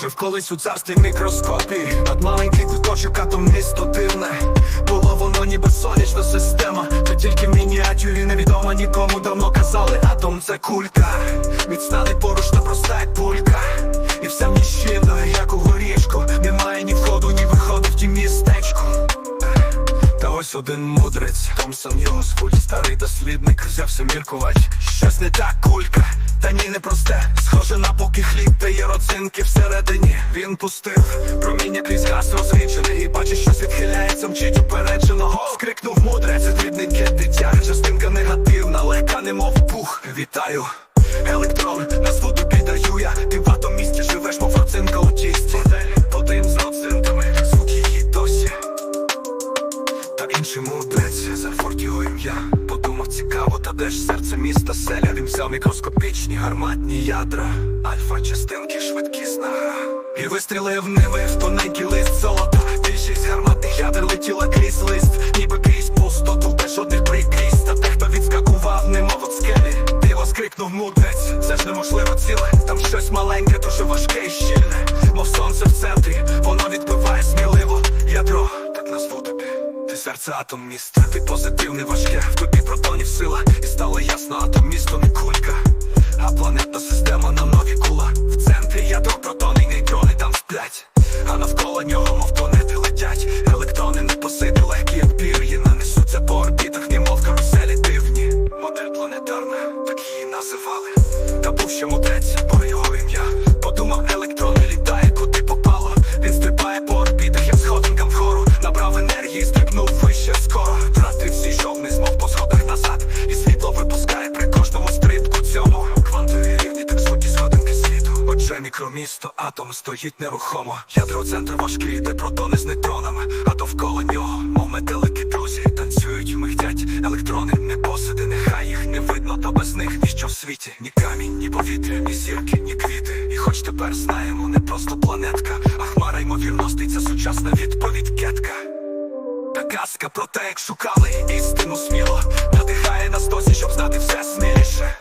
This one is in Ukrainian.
Жив колись у царстві мікроскопі. Над маленький куточок атом місто дивне. Було воно ніби сонячна система. Та тільки в мініатюрі невідома нікому давно казали Атом це кулька та один мудрець, Томсон його звуть Старий дослідник взявся міркувать Щось не так кулька, та ні не просте. Схоже на поки хліб, та є родзинки всередині. Він пустив проміння крізь газ розріджений І бачить, щось відхиляється, мчить упередженого. Скрикнув мудрець, дрібненьке дитя. Частинка негативна, легка, немов пух. Вітаю, електрон, назву тобі даю я. Ти в атом місті живеш, мов родзинка у тісті ж серце міста селя Він взяв мікроскопічні гарматні ядра. Альфа частинки швидкісна гра І вистрілив ними в тоненький лист золота. Більшість гарматних ядер летіла крізь лист. Ніби крізь пустоту, без жодних прикрість Та дехто відскакував, немов от скелі. Диво скрикнув мудрець, це ж неможливо ціле. Там щось маленьке, дуже важке і щільне серце атом міста, ти позитивне важке, в тобі протонів сила, і стало ясно, атом місто не кулька, а планетна система на нові кула. В центрі ядро протони нейтрони там сплять, а навколо нього, мов планети летять. Електрони непосиди, легкі як пір'їна, несуться по орбітах, немов каруселі дивні. Модель планетарна, так її називали. Та був ще мудрець, Отже, мікромісто, атом стоїть нерухомо. Ядро центр важкий, де протони з нейтронами. А довкола нього, мов метелики, друзі, танцюють, михтять. Електрони не посиди, нехай їх не видно, та без них ніщо в світі. Ні камінь, ні повітря, ні зірки, ні квіти. І хоч тепер знаємо, не просто планетка, а хмара ймовірностей це сучасна відповідь кетка. Та казка про те, як шукали істину сміло, надихає нас досі, щоб знати все сміліше.